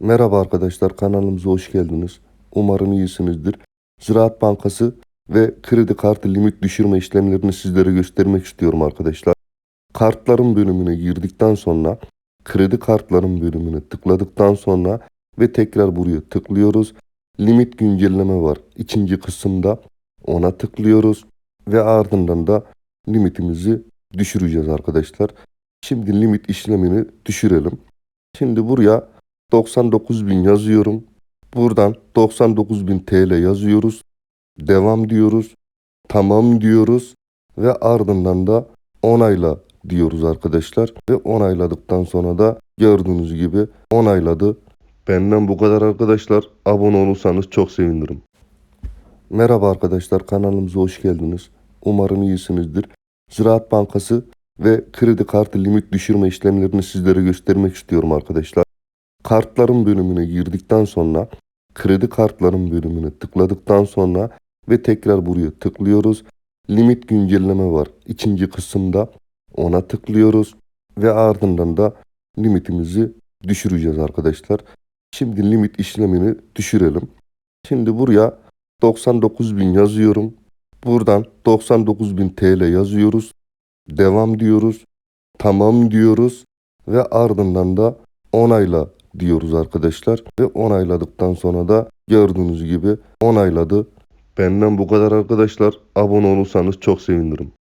Merhaba arkadaşlar kanalımıza hoş geldiniz. Umarım iyisinizdir. Ziraat Bankası ve kredi kartı limit düşürme işlemlerini sizlere göstermek istiyorum arkadaşlar. Kartların bölümüne girdikten sonra kredi kartların bölümüne tıkladıktan sonra ve tekrar buraya tıklıyoruz. Limit güncelleme var. İkinci kısımda ona tıklıyoruz ve ardından da limitimizi düşüreceğiz arkadaşlar. Şimdi limit işlemini düşürelim. Şimdi buraya 99.000 yazıyorum. Buradan 99.000 TL yazıyoruz. Devam diyoruz. Tamam diyoruz. Ve ardından da onayla diyoruz arkadaşlar. Ve onayladıktan sonra da gördüğünüz gibi onayladı. Benden bu kadar arkadaşlar. Abone olursanız çok sevinirim. Merhaba arkadaşlar kanalımıza hoş geldiniz. Umarım iyisinizdir. Ziraat Bankası ve kredi kartı limit düşürme işlemlerini sizlere göstermek istiyorum arkadaşlar. Kartların bölümüne girdikten sonra kredi kartların bölümüne tıkladıktan sonra ve tekrar buraya tıklıyoruz. Limit güncelleme var. İkinci kısımda ona tıklıyoruz ve ardından da limitimizi düşüreceğiz arkadaşlar. Şimdi limit işlemini düşürelim. Şimdi buraya 99.000 yazıyorum. Buradan 99.000 TL yazıyoruz. Devam diyoruz. Tamam diyoruz ve ardından da onayla diyoruz arkadaşlar. Ve onayladıktan sonra da gördüğünüz gibi onayladı. Benden bu kadar arkadaşlar. Abone olursanız çok sevinirim.